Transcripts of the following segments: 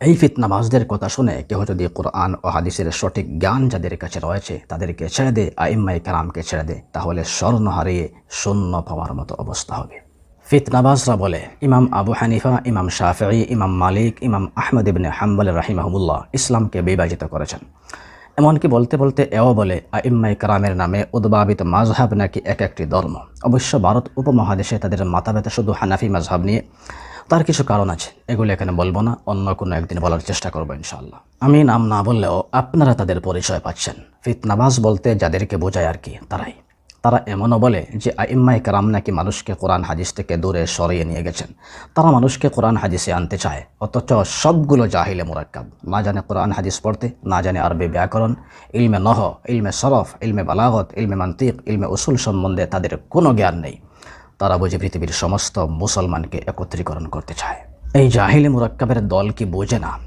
এই ফিতনাবাজদের কথা শুনে কেউ যদি কোরআন ও হাদিসের সঠিক জ্ঞান যাদের কাছে রয়েছে, তাদেরকে ছেড়ে দে আইম্মাই কারামকে ছেড়ে দে, তাহলে স্বর্ণ হারিয়ে শূন্য পাওয়ার মতো অবস্থা হবে। ফিতনাবাজরা বলে, ইমাম আবু হানিফা, ইমাম শাফি ইমাম মালিক, ইমাম আহমদ ইবনে হাম্বল রাহিমাহমুল্লাহ ইসলামকে বিভাজিত করেছেন। এমনকি বলতে বলতে এও বলে আইম্মাই কারামের নামে উদ্ভাবিত মাঝহাব নাকি এক একটি ধর্ম। অবশ্য ভারত উপমহাদেশে তাদের মাথাব্যথা শুধু হানাফি মাঝহাব নিয়ে তার কিছু কারণ আছে, এগুলো এখানে বলব না, অন্য কোনো একদিন বলার চেষ্টা করব ইনশাল্লাহ আমি নাম না বললেও আপনারা তাদের পরিচয় পাচ্ছেন। ফিতনাবাজ বলতে যাদেরকে বোঝায় আর কি, তারাই। তারা এমনও বলে যে আইম্মাই কারাম নাকি মানুষকে কোরআন হাদিস থেকে দূরে সরিয়ে নিয়ে গেছেন। তারা মানুষকে কোরআন হাদিসে আনতে চায়, অথচ সবগুলো জাহিলে মোরাক্কাব। না জানে কোরআন হাদিস পড়তে, না জানে আরবি ব্যাকরণ। ইলমে নহ, ইলমে সরফ, ইলমে বালাগত, ইলমে মান্তিক, ইলমে উসুল সম্বন্ধে তাদের কোনো জ্ঞান নেই। তারা বুঝে পৃথিবীর সমস্ত মুসলমানকে একত্রীকরণ করতে চায়। এই জাহিলে মুরাক্কাবের দল কি বোঝে না?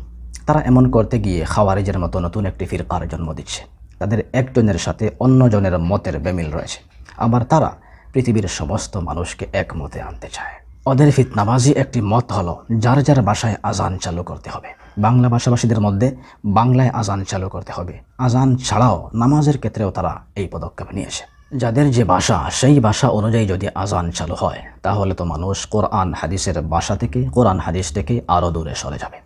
তারা এমন করতে গিয়ে খাওয়ারিজের মতো নতুন একটি ফিরকার জন্ম দিচ্ছে। তাদের একজনের সাথে অন্যজনের মতের বেমিল রয়েছে। আবার তারা পৃথিবীর সমস্ত মানুষকে এক মতে আনতে চায়। ওদের ফিতনাবাজি একটি মত হলো, যার যার বাসায় আজান চালু করতে হবে। বাংলা ভাষাভাষীদের মধ্যে বাংলায় আজান চালু করতে হবে। আজান ছাড়াও নামাজের ক্ষেত্রেও তারা এই পদক্ষেপ নিয়েছে। যাদের যে ভাষা সেই ভাষা অনুযায়ী যদি আজান চালু হয়, তাহলে তো মানুষ কোরআন, হাদিসের ভাষা থেকে, কোরআন, হাদিস থেকে আরও দূরে সরে যাবে।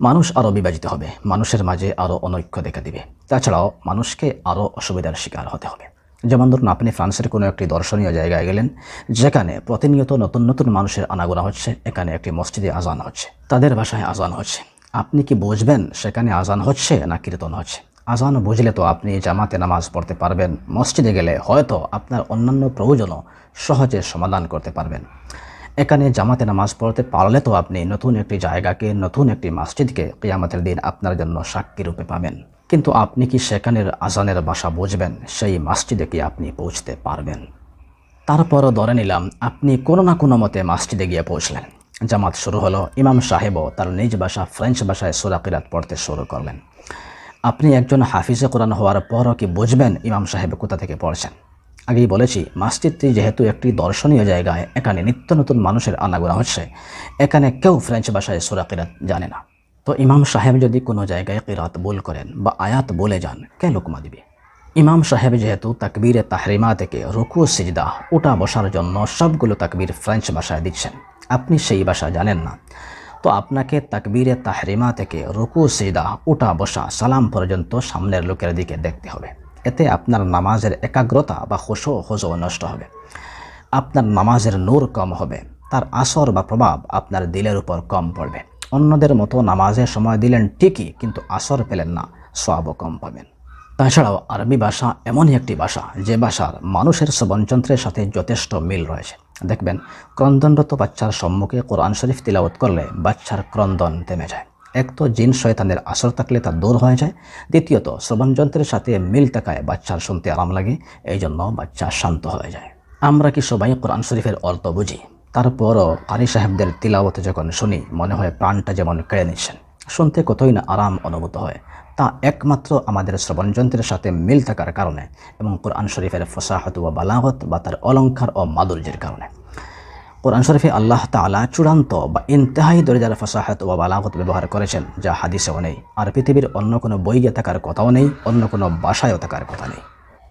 মানুষ আরও বিভাজিত হবে, মানুষের মাঝে আরও অনৈক্য দেখা দিবে। তাছাড়াও মানুষকে আরও অসুবিধার শিকার হতে হবে। যেমন ধরুন, আপনি ফ্রান্সের কোনো একটি দর্শনীয় জায়গায় গেলেন, যেখানে প্রতিনিয়ত নতুন নতুন মানুষের আনাগোনা হচ্ছে, এখানে একটি মসজিদে আজান হচ্ছে, তাদের ভাষায় আজান হচ্ছে। আপনি কি বুঝবেন সেখানে আজান হচ্ছে না কীর্তন হচ্ছে? আজান বুঝলে তো আপনি জামাতে নামাজ পড়তে পারবেন। মসজিদে গেলে হয়তো আপনার অন্যান্য প্রয়োজনও সহজে সমাধান করতে পারবেন। এখানে জামাতে নামাজ পড়তে পারলে তো আপনি নতুন একটি জায়গাকে, নতুন একটি মসজিদকে কিয়ামতের দিন আপনার জন্য সাক্ষী রূপে পাবেন। কিন্তু আপনি কি সেখানের আজানের ভাষা বুঝবেন? সেই মসজিদে কি আপনি পৌঁছতে পারবেন? তারপরও ধরে নিলাম, আপনি কোনো না কোনো মতে মসজিদে গিয়ে পৌঁছলেন। জামাত শুরু হলো, ইমাম সাহেবও তার নিজ ভাষা, ফ্রেঞ্চ ভাষায় সুরাকিরাত পড়তে শুরু করলেন। আপনি একজন হাফিজে কোরআন হওয়ার পরও কি বুঝবেন ইমাম সাহেব কোথা থেকে পড়ছেন? আগেই বলেছি, মসজিদটি যেহেতু একটি দর্শনীয় জায়গায়, এখানে নিত্য নতুন মানুষের আনাগোনা হচ্ছে। এখানে কেউ ফ্রেঞ্চ ভাষায় সুরা কিরাত জানে না। তো ইমাম সাহেব যদি কোনো জায়গায় কিরাত বল করেন বা আয়াত বলে যান, কে লোকমা দিবে? ইমাম সাহেব যেহেতু তাকবীরে তাহরিমা থেকে রুকু, সিজদা ওটা বসার জন্য সবগুলো তাকবীর ফ্রেঞ্চ ভাষায় দিচ্ছেন। আপনি সেই ভাষা জানেন না। তো আপনাকে তাকবীরে তাহরিমা থেকে রুকু সিদা উঠা, বসা, সালাম পর্যন্ত সামনের লোকের দিকে দেখতে হবে। এতে আপনার নামাজের একাগ্রতা বা হোসো হোজো নষ্ট হবে। আপনার নামাজের নূর কম হবে। তার আসর বা প্রভাব আপনার দিলের উপর কম পড়বে। অন্যদের মতো নামাজের সময় দিলেন ঠিকই, কিন্তু আসর পেলেন না সবও কম পাবেন। তাছাড়াও আরবি ভাষা এমনই একটি ভাষা, যে ভাষার মানুষের শ্রবণযন্ত্রের সাথে যথেষ্ট মিল রয়েছে। দেখবেন, ক্রন্দনরত বাচ্চার সম্মুখে কোরআন শরীফ তিলাওয়াত করলে বাচ্চার ক্রন্দন থেমে যায়। এক তো জিন শয়তানের আসর থাকলে তা দূর হয়ে যায়। দ্বিতীয়ত, শ্রবণযন্ত্রের সাথে মিল থাকায় বাচ্চার শুনতে আরাম লাগে এই জন্য বাচ্চা শান্ত হয়ে যায়। আমরা কি সবাই কোরআন শরীফের অর্থ বুঝি? তারপরও কারি সাহেবদের তিলাওয়াতে যখন শুনি, মনে হয় প্রাণটা যেমন কেড়ে নিচ্ছেন। শুনতে কতই না আরাম অনুভূত হয়, তা একমাত্র আমাদের শ্রবণযন্ত্রের সাথে মিল থাকার কারণে এবং কোরআন শরীফের ফসাহত ও বালাহত বা তার অলঙ্কার ও মাধুর্যের কারণে। কোরআন শরীফে আল্লাহ তালা চূড়ান্ত বা ইন্তেহাই দরজার ফসাহাত ও বালাগত ব্যবহার করেছেন, যা হাদিসেও নেই। আর পৃথিবীর অন্য কোনো বইয়ে থাকার কথাও নেই, অন্য কোনো ভাষায়ও থাকার কথা নেই।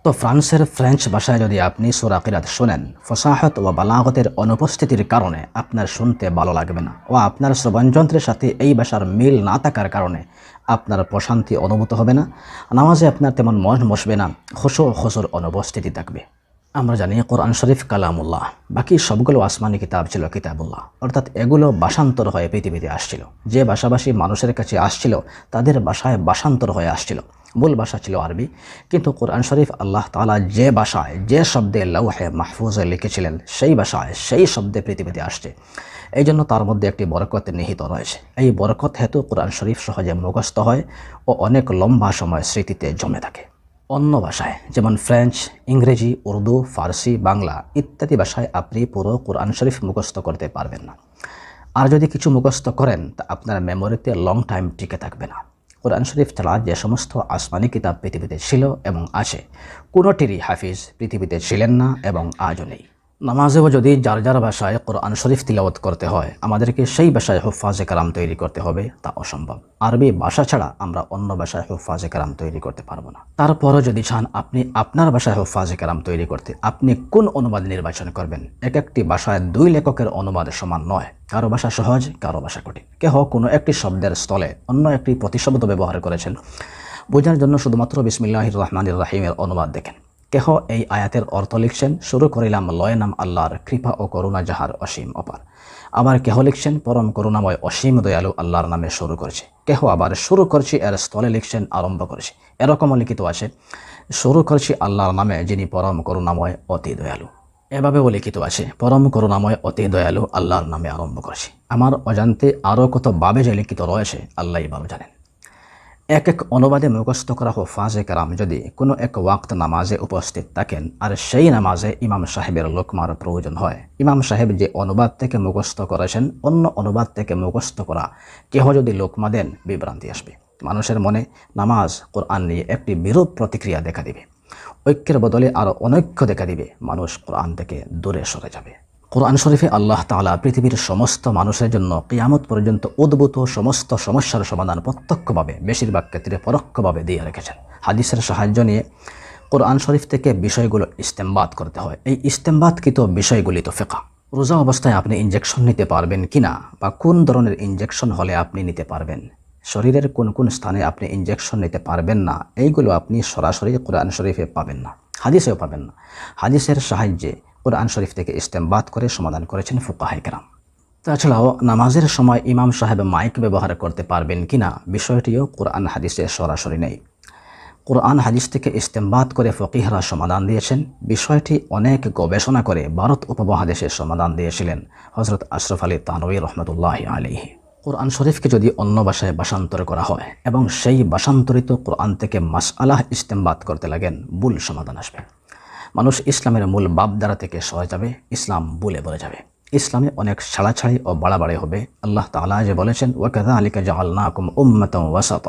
তো ফ্রান্সের ফ্রেঞ্চ ভাষায় যদি আপনি সুরাকিরাত শোনেন, ফসাহত ও বালাগতের অনুপস্থিতির কারণে আপনার শুনতে ভালো লাগবে না। ও আপনার শ্রবণযন্ত্রের সাথে এই ভাষার মিল না থাকার কারণে আপনার প্রশান্তি অনুভূত হবে না। নামাজে আপনার তেমন মন বসবে না। খুশো খুশোর অনুপস্থিতি থাকবে। আমরা জানি কোরআন শরীফ কালামুল্লাহ। বাকি সবগুলো আসমানি কিতাব ছিল কিতাবুল্লাহ। অর্থাৎ এগুলো ভাষান্তর হয়ে পৃথিবীতে আসছিল। যে ভাষাভাষী মানুষের কাছে আসছিল, তাদের ভাষায় ভাষান্তর হয়ে আসছিল। মূল ভাষা ছিল আরবি। কিন্তু কোরআন শরীফ আল্লাহ তালা যে ভাষায়, যে শব্দে লৌহে মাহফুজে লিখেছিলেন, সেই ভাষায়, সেই শব্দে পৃথিবীতে আসছে। এই জন্য তার মধ্যে একটি বরকত নিহিত রয়েছে। এই বরকত হেতু কোরআন শরীফ সহজে মুখস্থ হয় ও অনেক লম্বা সময় স্মৃতিতে জমে থাকে। অন্য ভাষায়, যেমন ফ্রেঞ্চ, ইংরেজি, উর্দু, ফার্সি, বাংলা ইত্যাদি ভাষায় আপনি পুরো কোরআন শরীফ মুখস্থ করতে পারবেন না। আর যদি কিছু মুখস্থ করেন, তা আপনার মেমোরিতে লং টাইম টিকে থাকবে না। কোরআন শরীফ ছাড়া যে সমস্ত আসমানি কিতাব পৃথিবীতে ছিল এবং আছে, কোনোটিরই হাফিজ পৃথিবীতে ছিলেন না এবং আজও নেই। নামাজেও যদি যার যার ভাষায় কোরআন শরীফ তিলাওয়াত করতে হয়, আমাদেরকে সেই ভাষায় হুফাজে কালাম তৈরি করতে হবে, তা অসম্ভব। আরবি ভাষা ছাড়া আমরা অন্য ভাষায় হুফাজে কালাম তৈরি করতে পারব না। তারপরও যদি চান আপনি আপনার ভাষায় হুফাজে কালাম তৈরি করতে, আপনি কোন অনুবাদ নির্বাচন করবেন? এক একটি ভাষায় দুই লেখকের অনুবাদ সমান নয়। কারও ভাষা সহজ, কারও ভাষা কঠিন। কেহ কোনো একটি শব্দের স্থলে অন্য একটি প্রতিশব্দ ব্যবহার করেছেন। বোঝার জন্য শুধুমাত্র বিসমিল্লাহ রহমান রাহিমের অনুবাদ দেখেন। কেহ এই আয়াতের অর্থ লিখছেন, শুরু করিলাম লয় নাম আল্লাহর কৃপা ও করুণা যাহার অসীম অপার। আবার কেহ লিখছেন, পরম করুণাময় অসীম দয়ালু আল্লাহর নামে শুরু করছে। কেহ আবার শুরু করছি, এর স্থলে লিখছেন, আরম্ভ করছি। এরকমও লিখিত আছে, শুরু করছি আল্লাহর নামে যিনি পরম করুণাময় অতি দয়ালু। এভাবেও লিখিত আছে, পরম করুণাময় অতি দয়ালু আল্লাহর নামে আরম্ভ করছি। আমার অজান্তে আরও কত বাবে যে লিখিত রয়েছে, আল্লাহ ভালো জানেন। এক এক অনুবাদে মুখস্থ করা হোক ফাজে কারাম যদি কোনো এক ওয়াক্ত নামাজে উপস্থিত থাকেন, আর সেই নামাজে ইমাম সাহেবের লোকমার প্রয়োজন হয়। ইমাম সাহেব যে অনুবাদ থেকে মুখস্থ করেছেন, অন্য অনুবাদ থেকে মুখস্থ করা কেহ যদি লোকমা দেন, বিভ্রান্তি আসবে। মানুষের মনে নামাজ কোরআন নিয়ে একটি বিরূপ প্রতিক্রিয়া দেখা দিবে। ঐক্যের বদলে আরও অনৈক্য দেখা দিবে। মানুষ কোরআন থেকে দূরে সরে যাবে। কোরআন শরীফে আল্লাহ তাআলা পৃথিবীর সমস্ত মানুষের জন্য কিয়ামত পর্যন্ত উদ্ভূত সমস্ত সমস্যার সমাধান প্রত্যক্ষভাবে, বেশিরভাগ ক্ষেত্রে পরোক্ষভাবে দিয়ে রেখেছেন। হাদিসের সাহায্য নিয়ে কোরআন শরীফ থেকে বিষয়গুলো ইস্তেমবাদ করতে হয়। এই ইস্তেমবাদকৃত বিষয়গুলি তো ফেকা রোজা অবস্থায় আপনি ইঞ্জেকশন নিতে পারবেন কিনা বা কোন ধরনের ইঞ্জেকশন হলে আপনি নিতে পারবেন? শরীরের কোন কোন স্থানে আপনি ইঞ্জেকশন নিতে পারবেন না? এইগুলো আপনি সরাসরি কোরআন শরীফে পাবেন না। হাদিসেও পাবেন না। হাদিসের সাহায্যে কোরআন শরীফ থেকে ইস্তেমবাদ করে সমাধান করেছেন ফুকাহাইকরাম তাছাড়াও নামাজের সময় ইমাম সাহেব মাইক ব্যবহার করতে পারবেন কিনা বিষয়টিও কোরআন হাদিসে সরাসরি নেই। কোরআন হাদিস থেকে ইস্তেমবাদ করে ফকিহরা সমাধান দিয়েছেন। বিষয়টি অনেক গবেষণা করে ভারত উপমহাদেশে সমাধান দিয়েছিলেন হজরত আশরফ আলী তানবী রহমতুল্লাহ আলিহি কোরআন শরীফকে যদি অন্য ভাষায় ভাষান্তর করা হয় এবং সেই ভাষান্তরিত কোরআন থেকে মাস আলাহ ইস্তেমবাদ করতে লাগেন, ভুল সমাধান আসবে। মানুষ ইসলামের মূল বাপদারা থেকে সরে যাবে, ইসলাম বলে বলে যাবে। ইসলামে অনেক ছাড়াছাড়ি ও বাড়াবাড়ি হবে। আল্লাহ তালা যে বলেছেন ওয়াকাদা আলিকা জাআলনাকুম উম্মাতাম ওয়াসাত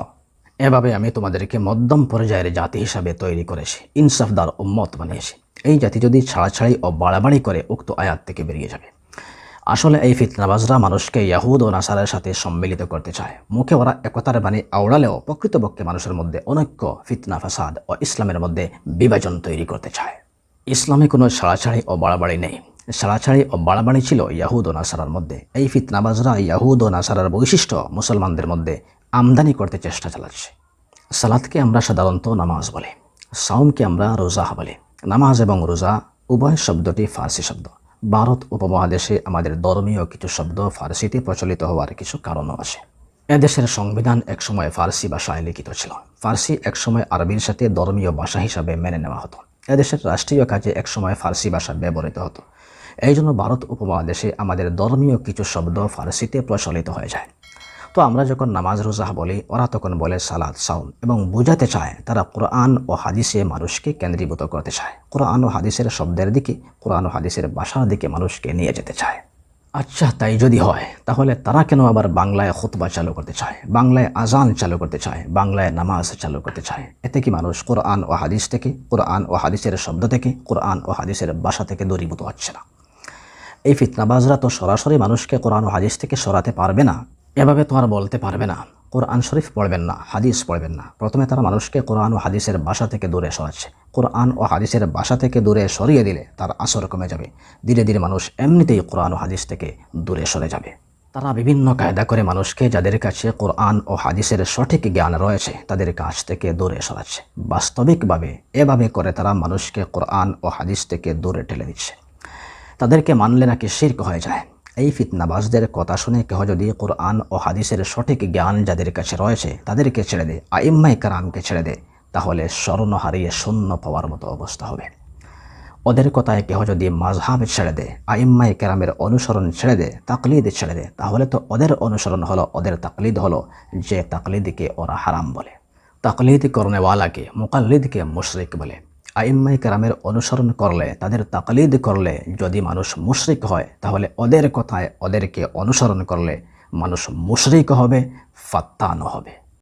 এভাবে আমি তোমাদেরকে মধ্যম পর্যায়ের জাতি হিসাবে তৈরি করেছি, ইনসাফদার উম্মত বানিয়েছি। এই জাতি যদি ছাড়াছাড়ি ও বাড়াবাড়ি করে, উক্ত আয়াত থেকে বেরিয়ে যাবে। আসলে এই ফিতনাবাজরা মানুষকে ইয়াহুদ ও নাসারের সাথে সম্মিলিত করতে চায়। মুখে ওরা একতার বাণী আওড়ালেও প্রকৃতপক্ষে মানুষের মধ্যে অনৈক্য ফিতনা, ফাসাদ ও ইসলামের মধ্যে বিভাজন তৈরি করতে চায়। ইসলামে কোনো সাড়াছাড়ি ও বাড়াবাড়ি নেই। সাড়াছাড়ি ও বাড়াবাড়ি ছিল ইয়াহুদ ও নাসারার মধ্যে। এই ফিতনাবাজরা ইয়াহুদ ও নাসারার বৈশিষ্ট্য মুসলমানদের মধ্যে আমদানি করতে চেষ্টা চালাচ্ছে। সালাদকে আমরা সাধারণত নামাজ বলি সাউমকে আমরা রোজা বলি। নামাজ এবং রোজা উভয় শব্দটি ফার্সি শব্দ। ভারত উপমহাদেশে আমাদের ধর্মীয় কিছু শব্দ ফার্সিতে প্রচলিত হওয়ার কিছু কারণও আছে। এদেশের সংবিধান একসময় ফার্সি ভাষায় লিখিত ছিল। ফার্সি একসময় আরবির সাথে ধর্মীয় ভাষা হিসাবে মেনে নেওয়া হতো। এদেশের রাষ্ট্রীয় কাজে একসময় ফার্সি ভাষা ব্যবহৃত হতো। এই জন্য ভারত উপমহাদেশে আমাদের ধর্মীয় কিছু শব্দ ফার্সিতে প্রচলিত হয়ে যায়। তো আমরা যখন নামাজ রোজা বলি, ওরা তখন বলে সালাদ সাউন এবং বোঝাতে চায় তারা কোরআন ও হাদিসে মানুষকে কেন্দ্রীভূত করতে চায়। কোরআন ও হাদিসের শব্দের দিকে, কোরআন ও হাদিসের ভাষার দিকে মানুষকে নিয়ে যেতে চায়। আচ্ছা তাই যদি হয়, তাহলে তারা কেন আবার বাংলায় খুতবা চালু করতে চায়? বাংলায় আজান চালু করতে চায়? বাংলায় নামাজ চালু করতে চায়? এতে কি মানুষ কোরআন ও হাদিস থেকে, কোরআন ও হাদিসের শব্দ থেকে, কোরআন ও হাদিসের বাসা থেকে দরিভূত হচ্ছে না? এই ফিতনাবাজরা তো সরাসরি মানুষকে কোরআন ও হাদিস থেকে সরাতে পারবে না। এভাবে তো আর বলতে পারবে না। কোরআন শরীফ পড়বেন না, হাদিস পড়বেন না। প্রথমে তারা মানুষকে কোরআন ও হাদিসের বাসা থেকে দূরে সরাচ্ছে। কোরআন ও হাদিসের বাসা থেকে দূরে সরিয়ে দিলে তার আসর কমে যাবে। ধীরে ধীরে মানুষ এমনিতেই কোরআন ও হাদিস থেকে দূরে সরে যাবে। তারা বিভিন্ন কায়দা করে মানুষকে যাদের কাছে কোরআন ও হাদিসের সঠিক জ্ঞান রয়েছে, তাদের কাছ থেকে দূরে সরাচ্ছে। বাস্তবিকভাবে এভাবে করে তারা মানুষকে কোরআন ও হাদিস থেকে দূরে ঠেলে দিচ্ছে। তাদেরকে মানলে নাকি শির্ক হয়ে যায়। এই ফিতনাবাজদের কথা শুনে কেহ যদি কোরআন ও হাদিসের সঠিক জ্ঞান যাদের কাছে রয়েছে, তাদেরকে ছেড়ে দেয় আইম্মাই কারামকে ছেড়ে দেয় তাহলে স্মরণ হারিয়ে শূন্য পাওয়ার মতো অবস্থা হবে। ওদের কথায় কেহ যদি মাঝহাব ছেড়ে দেয় আইম্মাই কেরামের অনুসরণ ছেড়ে দেয় তাকলিদ ছেড়ে দেয় তাহলে তো ওদের অনুসরণ হলো, ওদের তাকলিদ হলো যে তাকলিদকে ওরা হারাম বলে। তাকলিদ করনেওয়ালাকে মুকাল্লিদকে মুশরিক বলে। আইম্মাই কারামের অনুসরণ করলে, তাদের তাকলিদ করলে যদি মানুষ মুশরিক হয়, তাহলে ওদের কথায় ওদেরকে অনুসরণ করলে মানুষ মুশরিক হবে ফাত্তানো হবে।